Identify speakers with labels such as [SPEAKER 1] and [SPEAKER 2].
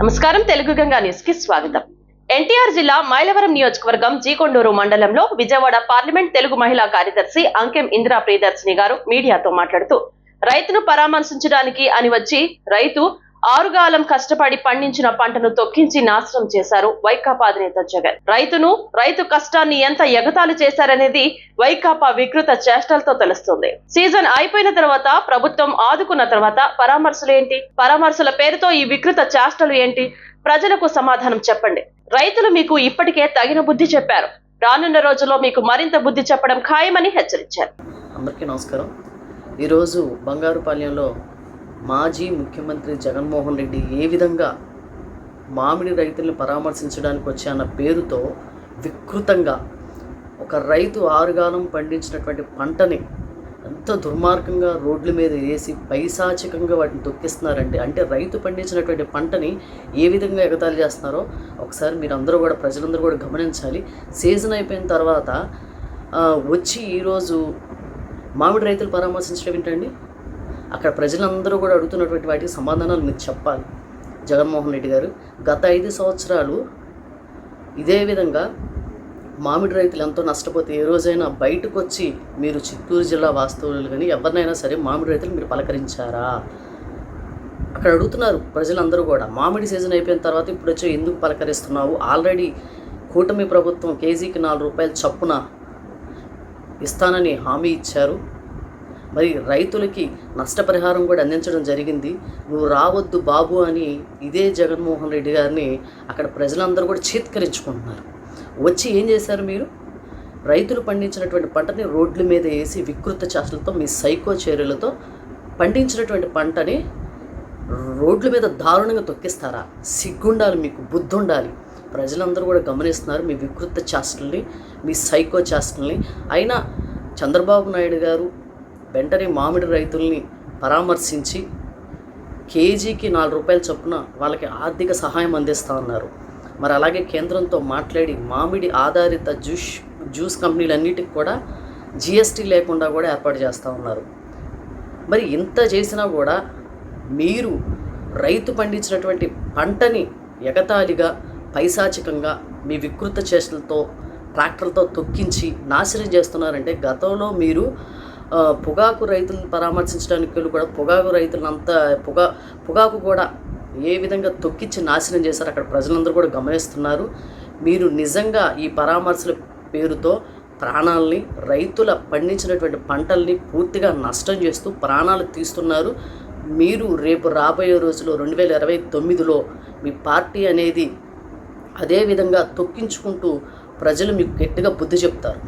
[SPEAKER 1] నమస్కారం తెలుగు గంగా న్యూస్కి స్వాగతం. ఎన్టీఆర్ జిల్లా మైలవరం నియోజకవర్గం జీకొండూరు మండలంలో విజయవాడ పార్లమెంట్ తెలుగు మహిళా కార్యదర్శి అంకెం ఇందిరా ప్రియదర్శిని గారు మీడియాతో మాట్లాడుతూ రైతును పరామర్శించడానికి అని వచ్చి రైతు ఆరుగాలం కష్టపడి పండించిన పంటను తొక్కించి నాశనం చేశారు వైకాపా అధినేత జగన్. రైతును రైతు కష్టాన్ని ఎంత ఎగతాళి చేశారనేది వైకాపా వికృత చేష్టలతో తెలుస్తుంది. సీజన్ అయిపోయిన తర్వాత ప్రభుత్వం ఆదుకున్న తర్వాత పరామర్శలు ఏంటి? పరామర్శల పేరుతో ఈ వికృత చేష్టలు ఏంటి? ప్రజలకు సమాధానం చెప్పండి. రైతులు మీకు ఇప్పటికే తగిన బుద్ధి చెప్పారు. రానున్న రోజుల్లో మీకు మరింత బుద్ధి చెప్పడం ఖాయమని హెచ్చరించారు.
[SPEAKER 2] అందరికీ నమస్కారం. ఈరోజు బంగారుపాలెంలో మాజీ ముఖ్యమంత్రి జగన్మోహన్ రెడ్డి ఏ విధంగా మామిడి రైతులను పరామర్శించడానికి వచ్చాన్న పేరుతో వికృతంగా ఒక రైతు ఆరుగాలం పండించినటువంటి పంటని ఎంత దుర్మార్గంగా రోడ్ల మీద వేసి పైశాచికంగా వాటిని తొక్కిస్తున్నారండి అంటే రైతు పండించినటువంటి పంటని ఏ విధంగా ఎగతాళి చేస్తున్నారో ఒకసారి మీరు అందరూ కూడా ప్రజలందరూ కూడా గమనించాలి. సీజన్ అయిపోయిన తర్వాత వచ్చి ఈరోజు మామిడి రైతులు పరామర్శించడం ఏంటండి? అక్కడ ప్రజలందరూ కూడా అడుగుతున్నటువంటి వాటికి సమాధానాలు మీరు చెప్పాలి. జగన్మోహన్ రెడ్డి గారు గత ఐదు సంవత్సరాలు ఇదే విధంగా మామిడి రైతులు ఎంతో నష్టపోతే ఏ రోజైనా బయటకు వచ్చి మీరు చిత్తూరు జిల్లా వాస్తవులు కానీ ఎవరినైనా సరే మామిడి రైతులు మీరు పలకరించారా? అక్కడ అడుగుతున్నారు ప్రజలందరూ కూడా. మామిడి సీజన్ అయిపోయిన తర్వాత ఇప్పుడు వచ్చి ఎందుకు పలకరిస్తున్నావు? ఆల్రెడీ కూటమి ప్రభుత్వం కేజీకి నాలుగు రూపాయలు చప్పున ఇస్తానని హామీ ఇచ్చారు. మరి రైతులకి నష్టపరిహారం కూడా అందించడం జరిగింది. నువ్వు రావద్దు బాబు అని ఇదే జగన్మోహన్ రెడ్డి గారిని అక్కడ ప్రజలందరూ కూడా చీత్కరించుకుంటున్నారు. వచ్చి ఏం చేశారు మీరు? రైతులు పండించినటువంటి పంటని రోడ్ల మీద వేసి వికృత చేష్టలతో మీ సైకో చర్యలతో పండించినటువంటి పంటని రోడ్ల మీద దారుణంగా తొక్కిస్తారా? సిగ్గుండాలి మీకు బుద్ధి ఉండాలి ప్రజలందరూ కూడా గమనిస్తున్నారు మీ వికృత చేష్టల్ని మీ సైకో చేష్టల్ని అయినా చంద్రబాబు నాయుడు గారు వెంటనే మామిడి రైతుల్ని పరామర్శించి కేజీకి నాలుగు రూపాయల చొప్పున వాళ్ళకి ఆర్థిక సహాయం అందిస్తూ ఉన్నారు మరి అలాగే కేంద్రంతో మాట్లాడి మామిడి ఆధారిత జ్యూస్ జ్యూస్ కంపెనీలన్నిటికి కూడా జిఎస్టీ లేకుండా కూడా ఏర్పాటు చేస్తూ ఉన్నారు. మరి ఇంత చేసినా కూడా మీరు రైతు పండించినటువంటి పంటని ఎగతాళిగా పైశాచికంగా మీ వికృత చేష్టలతో ట్రాక్టర్లతో తొక్కించి నాశనం చేస్తున్నారంటే గతంలో మీరు పొగాకు రైతులను పరామర్శించడానికి వెళ్ళి కూడా పొగాకు రైతులంతా పొగా పొగాకు కూడా ఏ విధంగా తొక్కించి నాశనం చేశారు అక్కడ ప్రజలందరూ కూడా గమనిస్తున్నారు. మీరు నిజంగా ఈ పరామర్శల పేరుతో ప్రాణాలని రైతుల పండించినటువంటి పంటల్ని పూర్తిగా నష్టం చేస్తూ ప్రాణాలు తీస్తున్నారు. మీరు రేపు రాబోయే రోజులో రెండు వేల ఇరవై తొమ్మిదిలో మీ పార్టీ అనేది అదే విధంగా తొక్కించుకుంటూ ప్రజలు మీకు గట్టిగా బుద్ధి చెప్తారు.